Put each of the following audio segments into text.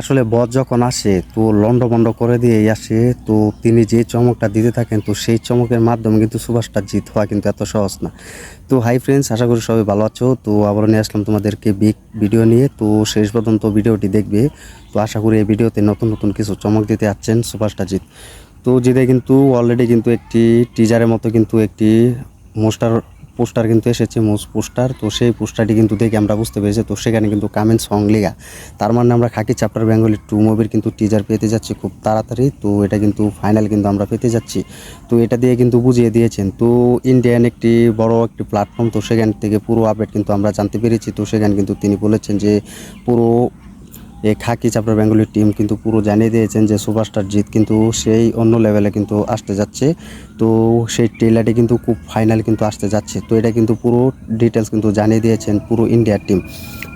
আসলে বস যখন আসে, তো লন্ডভন্ড করে দিয়ে আসে, তো তিনি যে চমকটা দিতে থাকেন, তো সেই চমকের মাধ্যমে কিন্তু সুভাষটা জিত হওয়া কিন্তু এত সহজ না। তো হাই ফ্রেন্ডস আশা করি সবাই ভালো আছো। তো আবারও নিয়ে আসলাম তোমাদেরকে বিগ ভিডিও নিয়ে। তো শেষ পর্যন্ত ভিডিওটি দেখবে। তো আশা করি এই ভিডিওতে নতুন নতুন কিছু চমক দিতে যাচ্ছেন সুভাষটা জিত। তো জিতে কিন্তু অলরেডি কিন্তু একটি টিজারের মতো কিন্তু একটি মোস্টার পোস্টার কিন্তু এসেছে মোস্ট পোস্টার। তো সেই পোস্টারটি কিন্তু দেখে আমরা বুঝতে পেরেছি। তো সেখানে কিন্তু কামেন্ট সং লেগা তার মানে আমরা খাকি চ্যাপ্টার বেঙ্গলি টু মুভির কিন্তু টিজার পেতে যাচ্ছি খুব তাড়াতাড়ি। তো এটা কিন্তু ফাইনাল কিন্তু আমরা পেতে যাচ্ছি। তো এটা দিয়ে কিন্তু বুঝিয়ে দিয়েছেন। তো ইন্ডিয়ান একটি বড় একটি প্ল্যাটফর্ম তো সেখান থেকে পুরো আপডেট কিন্তু আমরা জানতে পেরেছি। তো সেখানে কিন্তু তিনি বলেছেন যে পুরো এই খাকি চাপড়া বেঙ্গলির টিম কিন্তু পুরো জানিয়ে দিয়েছেন যে সুপারস্টার জিত কিন্তু সেই অন্য লেভেলে কিন্তু আসতে যাচ্ছে। তো সেই ট্রেলারটি কিন্তু খুব ফাইনাল কিন্তু আসতে যাচ্ছে। তো এটা কিন্তু পুরো ডিটেলস কিন্তু জানিয়ে দিয়েছেন পুরো ইন্ডিয়ার টিম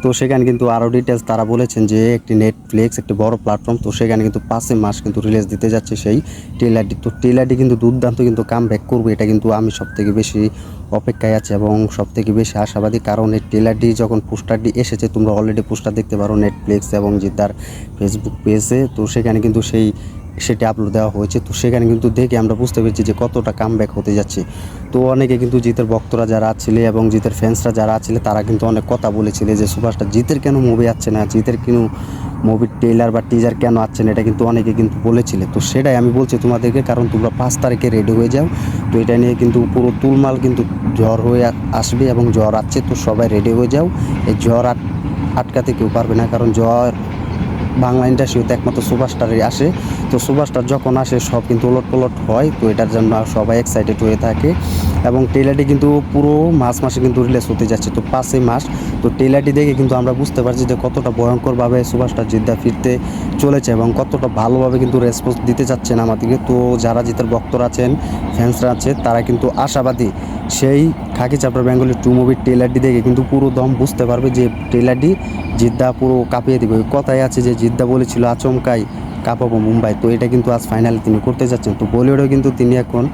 তো সেখানে কিন্তু আরও ডিটেলস তারা বলেছেন যে একটি নেটফ্লিক্স একটি বড় প্ল্যাটফর্ম তো সেখানে কিন্তু পাঁচে মাস কিন্তু রিলিজ দিতে যাচ্ছে সেই ট্রেলারটি তো ট্রেলারটি কিন্তু দুর্দান্ত কিন্তু কাম ব্যাক করবে, এটা কিন্তু আমি সব থেকে বেশি অপেক্ষায় আছে এবং সব থেকে বেশি আশাবাদী, কারণ এই ট্রেলারটি যখন পোস্টারটি এসেছে, তোমরা অলরেডি পোস্টার দেখতে পারো নেটফ্লিক্স এবং যে তার ফেসবুক পেজে তো সেখানে কিন্তু সেই সেটি আপলোড দেওয়া হয়েছে। তো সেখানে কিন্তু দেখে আমরা বুঝতে পেরেছি যে কতটা কাম হতে যাচ্ছে। তো অনেকে কিন্তু জিতের ভক্তরা যারা ছিল এবং জিতের ফ্যান্সরা যারা ছিল, তারা কিন্তু অনেক কথা বলেছিল যে সুভাষটা জিতের কেন মুভি আসছে না, জিতের কেন মুভির ট্রেলার বা টিজার কেন আসছে না, এটা কিন্তু অনেকে কিন্তু বলেছিলে। তো সেটাই আমি বলছি তোমাদেরকে, কারণ তোমরা পাঁচ তারিখে রেডি হয়ে যাও। তো এটা নিয়ে কিন্তু পুরো তুলমাল কিন্তু জ্বর হয়ে আসবে এবং জ্বর আসছে, তো সবাই রেডি হয়ে যাও। এই জ্বর আট আটকাতে কেউ পারবে না, কারণ জ্বর বাংলা ইন্ডাস্ট্রিতে একমাত্র সুপারস্টারই আসে। তো সুপারস্টার যখন আসে, সব কিন্তু ওলট পলট হয়, তো এটার জন্য সবাই এক্সাইটেড হয়ে থাকে। এবং ট্রেলারটি কিন্তু পুরো মাস মাসে কিন্তু রিলিজ হতে যাচ্ছে, তো পাঁচই মাস তো ট্রেলারটি দেখে কিন্তু আমরা বুঝতে পারছি যে কতটা ভয়ঙ্করভাবে সুপারস্টার জিদ্দা ফিরতে চলেছে এবং কতটা ভালোভাবে কিন্তু রেসপন্স দিতে চাচ্ছেন আমাদেরকে। তো যারা জিতের ভক্তরা আছেন ফ্যান্সরা আছে, তারা কিন্তু আশাবাদী। সেই খাকি চাপড়া বেঙ্গলি টু মুভির ট্রেলারটি দেখে কিন্তু পুরো দম বুঝতে পারবে যে ট্রেলারটি জিদ্দা পুরো কাঁপিয়ে দেবে। কথাই আছে যে জিদ্দা বলেছিল, আচমকাই কাঁপাবো মুম্বাই তো এটা কিন্তু আজ ফাইনাল তিনি করতে যাচ্ছেন। তো বলিউডেও কিন্তু তিনি এখন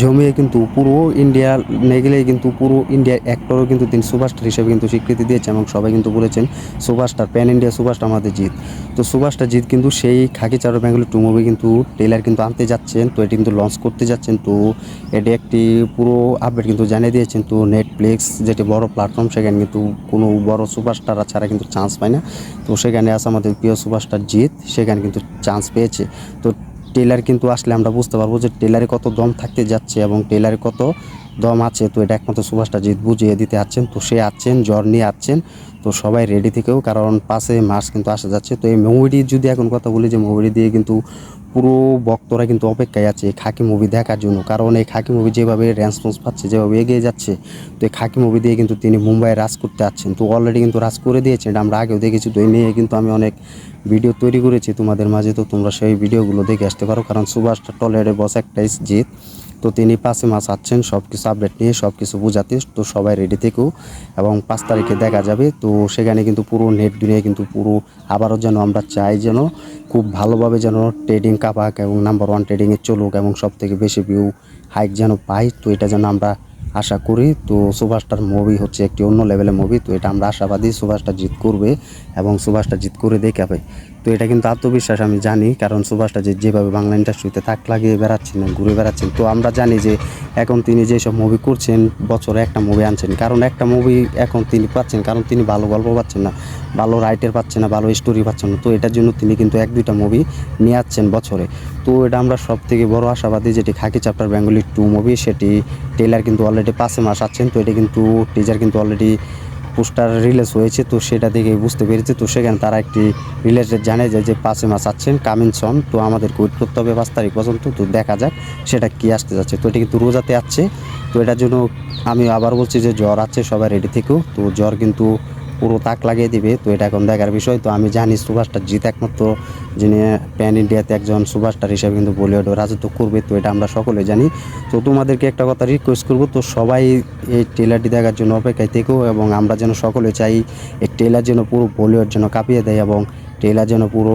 জমিয়ে কিন্তু পুরো ইন্ডিয়া নেগেলেই কিন্তু পুরো ইন্ডিয়ার অ্যাক্টরও কিন্তু তিনি সুপারস্টার হিসেবে কিন্তু স্বীকৃতি দিয়েছেন এবং সবাই কিন্তু বলেছেন, সুপারস্টার প্যান ইন্ডিয়া সুপারস্টার আমাদের জিত তো সুপারস্টার জিত কিন্তু সেই খাকি চারো বেঙ্গলি টু মুভি কিন্তু ট্রেলার কিন্তু আনতে যাচ্ছেন। তো এটি কিন্তু লঞ্চ করতে যাচ্ছেন। তো এটি একটি পুরো আপডেট কিন্তু জানিয়ে দিয়েছেন। তো নেটফ্লিক্স যেটি বড় প্ল্যাটফর্ম সেখানে কিন্তু কোনো বড় সুপারস্টার ছাড়া কিন্তু চান্স পায় না। তো সেখানে আছে আমাদের প্রিয় সুপারস্টার জিত সেখানে কিন্তু চান্স পেয়েছে। তো টেলার কিন্তু আসলে আমরা বুঝতে পারব যে টেলারে কত দম থাকতে যাচ্ছে এবং টেলারে কত দম আছে, তো এটা একমাত্র সুভাষটা জিত বুঝিয়ে দিতে আছেন। তো সে আছেন, জ্বর নিয়ে আছেন, তো সবাই রেডি থেকেও, কারণ পাশে মার্চ কিন্তু আসা যাচ্ছে। তো এই মুভিটি যদি এখন কথা বলি, যে মুভিটি দিয়ে কিন্তু পুরো ভক্তরা কিন্তু অপেক্ষায় আছে খাকি মুভি দেখার জন্য। কারণ এই খাকি মুভি যেভাবে রেসপন্স পাচ্ছে, যেভাবে এগিয়ে যাচ্ছে, তো এই খাকি মুভি দিয়ে কিন্তু তিনি মুম্বাই রাজ করতে আছেন। তো অলরেডি কিন্তু রাজ করে দিয়েছেন, এটা আমরা আগেও দেখেছি। তো এই নিয়ে কিন্তু আমি অনেক ভিডিও তৈরি করেছি তোমাদের মাঝে। তো তোমরা সেই ভিডিওগুলো দেখে আসতে পারো, কারণ সুভাষ টলের বস একটাই জিত। তো তিনি পাশে মাস আছেন সব কিছু আপডেট নিয়ে সব কিছু বোঝাতে তো সবাই রেডি থেকেও এবং পাঁচ তারিখে দেখা যাবে। তো সেখানে কিন্তু পুরো নেট দুনিয়ায় কিন্তু পুরো আবারও যেন আমরা চাই যেন খুব ভালোভাবে যেন ট্রেডিং কাপাক এবং নাম্বার ওয়ান ট্রেডিংয়ে চলুক এবং সব থেকে বেশি ভিউ হাইক যেন পাই, তো এটা যেন আমরা আশা করি। তো সুভাষটার মুভি হচ্ছে একটি অন্য লেভেলের মুভি তো এটা আমরা আশাবাদী সুভাষটা জিত করবে এবং সুভাষটা জিত করে দেখাবে তো এটা কিন্তু আত্মবিশ্বাস, আমি জানি। কারণ সুভাষটা যে যেভাবে বাংলা ইন্ডাস্ট্রিতে তাক লাগিয়ে বেড়াচ্ছেন, ঘুরে বেড়াচ্ছেন, তো আমরা জানি যে এখন তিনি যেসব মুভি করছেন, বছরে একটা মুভি আনছেন। কারণ একটা মুভি এখন তিনি পাচ্ছেন, কারণ তিনি ভালো গল্প পাচ্ছেন না, ভালো রাইটার পাচ্ছেন না, ভালো স্টোরি পাচ্ছেন না। তো এটার জন্য তিনি কিন্তু এক, দুইটা মুভি নিয়ে আসছেন বছরে। তো এটা আমরা সব থেকে বড় আশাবাদী, যেটি Khakee chapter Bengali two movie সেটি টেলার কিন্তু অলরেডি পাঁচে মাস আছেন, তো এটা কিন্তু টিজার কিন্তু অলরেডি পোস্টার রিলিজ হয়েছে, তো সেটা দেখে বুঝতে পেরেছে। তো সেখানে তারা একটি রিলেটেড জানে যে যে পাঁচে মাস আসছেন কামিং সন তো আমাদের ওয়েট করতে হবে পাঁচ তারিখ পর্যন্ত তো দেখা যাক, সেটা কি আসতে যাচ্ছে। তো এটা কিন্তু রোজাতে আসছে। তো এটার জন্য আমি আবার বলছি যে, জ্বর আছে সবাই রেডি থেকেও। তো জ্বর কিন্তু পুরো তাক লাগিয়ে দিবে। তো এটা এখন দেখার বিষয়। তো আমি জানি সুভাষটা জিত একমাত্র, যিনি প্যান ইন্ডিয়াতে একজন সুভাষটার হিসেবে কিন্তু বলিউডে রাজত্ব করবে। তো এটা আমরা সকলে জানি। তো তোমাদেরকে একটা কথা রিকোয়েস্ট করব। তো সবাই এই ট্রেলারটি দেখার জন্য অপেক্ষায় থেকেও এবং আমরা যেন সকলে চাই এই ট্রেলার যেন পুরো বলিউড যেন কাঁপিয়ে দেয় এবং ট্রেলার যেন পুরো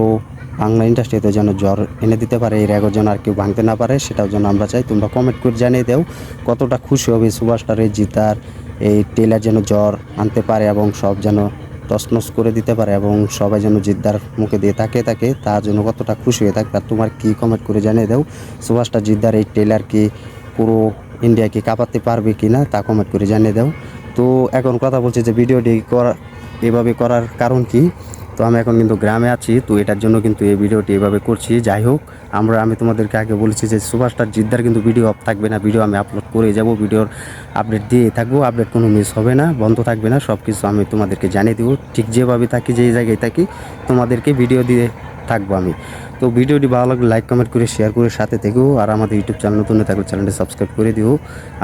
বাংলা ইন্ডাস্ট্রিতে যেন জ্বর এনে দিতে পারে। এই রেকর্ড যেন আর কেউ ভাঙতে না পারে, সেটাও যেন আমরা চাই। তোমরা কমেন্ট করে জানিয়ে দাও। কতটা খুশি হবে সুভাষটার এই জিতার এই টেলার যেন জ্বর আনতে পারে এবং সব যেন তসনস করে দিতে পারে এবং সবাই যেন জিদ্দার মুখে দিয়ে তাকে থাকে, তার জন্য কতটা খুশি হয়ে থাকে আর তোমার কী কমেন্ট করে জানিয়ে দাও? সুভাষটা জিদ্দার এই টেলার কি পুরো ইন্ডিয়াকে কাঁপাতে পারবে কি না তা কমেন্ট করে জানিয়ে দাও। তো এখন কথা বলছে যে ভিডিওটি করা এভাবে করার কারণ কি? তো আমি এখন কিন্তু গ্রামে আছি, তো এটার জন্য কিন্তু এই ভিডিওটি এভাবে করছি। যাই হোক, আমরা, আমি তোমাদেরকে আগে বলেছি যে সুভাষটার জিদ্দার কিন্তু ভিডিও অফ থাকবে না, ভিডিও আমি আপলোড করে যাব, ভিডিওর আপডেট দিয়ে থাকব আপডেট কোনো মিস হবে না, বন্ধ থাকবে না সব কিছু আমি তোমাদেরকে জানিয়ে দেবো। ঠিক যেভাবে থাকি, যেই জায়গায় থাকি, তোমাদেরকে ভিডিও দিয়ে থাকব আমি। তো ভিডিওটি ভালো লাগলে লাইক কমেন্ট করে শেয়ার করে সাথে থেকেও আর আমাদের ইউটিউব চ্যানেল নতুন থাকলে চ্যানেলটি সাবস্ক্রাইব করে দিও।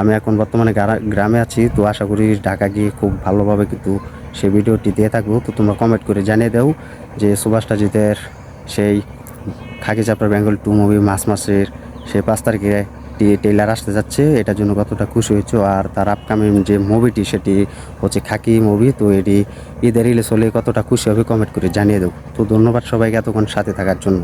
আমি এখন বর্তমানে গ্রামে আছি, তো আশা করি ঢাকা গিয়ে খুব ভালোভাবে কিন্তু সেই ভিডিওটি দিয়ে থাকব তো তোমরা কমেন্ট করে জানিয়ে দাও যে সুভাষটা জিতের সেই Khakee chapter Bengal two movie মাস মাসের সেই পাঁচ তারিখে টেইলার আসতে যাচ্ছে, এটার জন্য কতটা খুশি হয়েছো? আর তার আপকামিং যে মুভিটি সেটি হচ্ছে খাকি মুভি তো এটি ঈদের রিলিজ হলে কতটা খুশি হবে কমেন্ট করে জানিয়ে দেবো তো ধন্যবাদ সবাইকে এতক্ষণ সাথে থাকার জন্য।